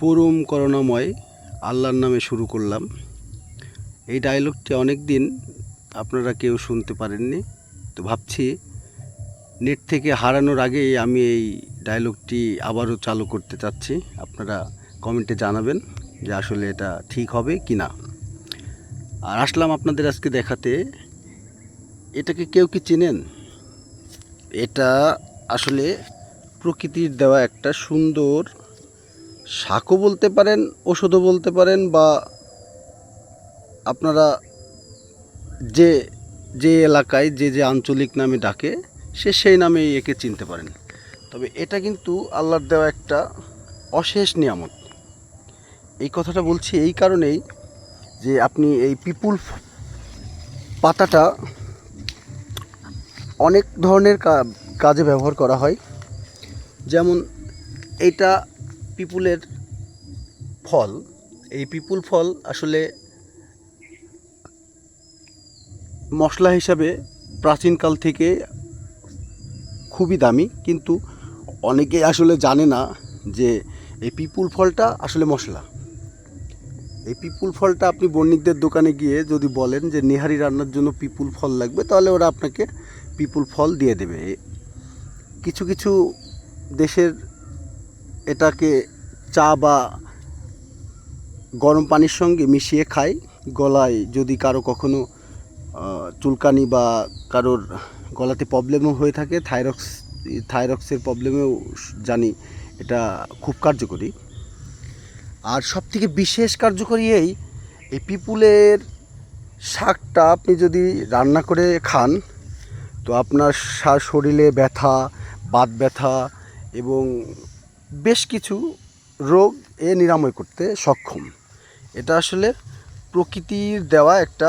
পরম করুণাময় আল্লাহর নামে শুরু করলাম। এই ডায়লগটি অনেক দিন আপনারা কেউ শুনতে পারেননি। তো ভাবছি নেট থেকে হারানোর আগেই আমি এই ডায়লগটি আবারও চালু করতে চাচ্ছি। আপনারা কমেন্টে জানাবেন যে আসলে এটা ঠিক হবে কি না আর আসলাম আপনাদের আজকে দেখাতে। এটাকে কেউ কি চেনেন? এটা আসলে প্রকৃতির দেওয়া একটা সুন্দর শাকও বলতে পারেন, ওষুধও বলতে পারেন বা আপনারা যে যে এলাকায়, যে যে আঞ্চলিক নামে ডাকে, সে সেই নামে একে চিনতে পারেন। তবে এটা কিন্তু আল্লাহর দেওয়া একটা অশেষ নিয়ামত। এই কথাটা বলছি এই কারণেই যে আপনি এই পিপুল পাতাটা অনেক ধরনের কাজে ব্যবহার করা হয়। যেমন এইটা পিপুলের ফল, এই পিপুল ফল আসলে মশলা হিসাবে প্রাচীনকাল থেকে খুবই দামি, কিন্তু অনেকেই আসলে জানে না যে এই পিপুল ফলটা আসলে মশলা। এই পিপুল ফলটা আপনি বণিকদের দোকানে গিয়ে যদি বলেন যে, নেহারি রান্নার জন্য পিপুল ফল লাগবে, তাহলে ওরা আপনাকে পিপুল ফল দিয়ে দেবে। কিছু কিছু দেশের এটাকে চা বা গরম পানির সঙ্গে মিশিয়ে খাই। গলায় যদি কারও কখনো চুলকানি বা কারোর গলাতে প্রবলেমও হয়ে থাকে, থাইরক্স, থাইরক্সের প্রবলেমেও জানি এটা খুব কার্যকরী। আর সবথেকে বিশেষ কার্যকরী এই এই পিপুলের শাকটা আপনি যদি রান্না করে খান, তো আপনার শরীরে ব্যথা, বাত ব্যথা এবং বেশ কিছু রোগ এ নিরাময় করতে সক্ষম। এটা আসলে প্রকৃতির দেওয়া একটা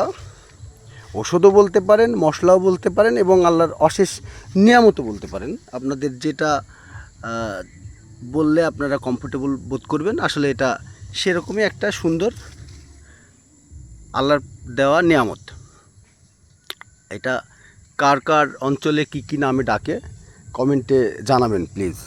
ওষুধও বলতে পারেন, মশলাও বলতে পারেন এবং আল্লাহর অশেষ নিয়ামতও বলতে পারেন। আপনাদের যেটা বললে আপনারা কমফোর্টেবল বোধ করবেন। আসলে এটা সেরকমই একটা সুন্দর আল্লাহর দেওয়া নিয়ামত। এটা কার কার অঞ্চলে কী কী নামে ডাকে কমেন্টে জানাবেন প্লিজ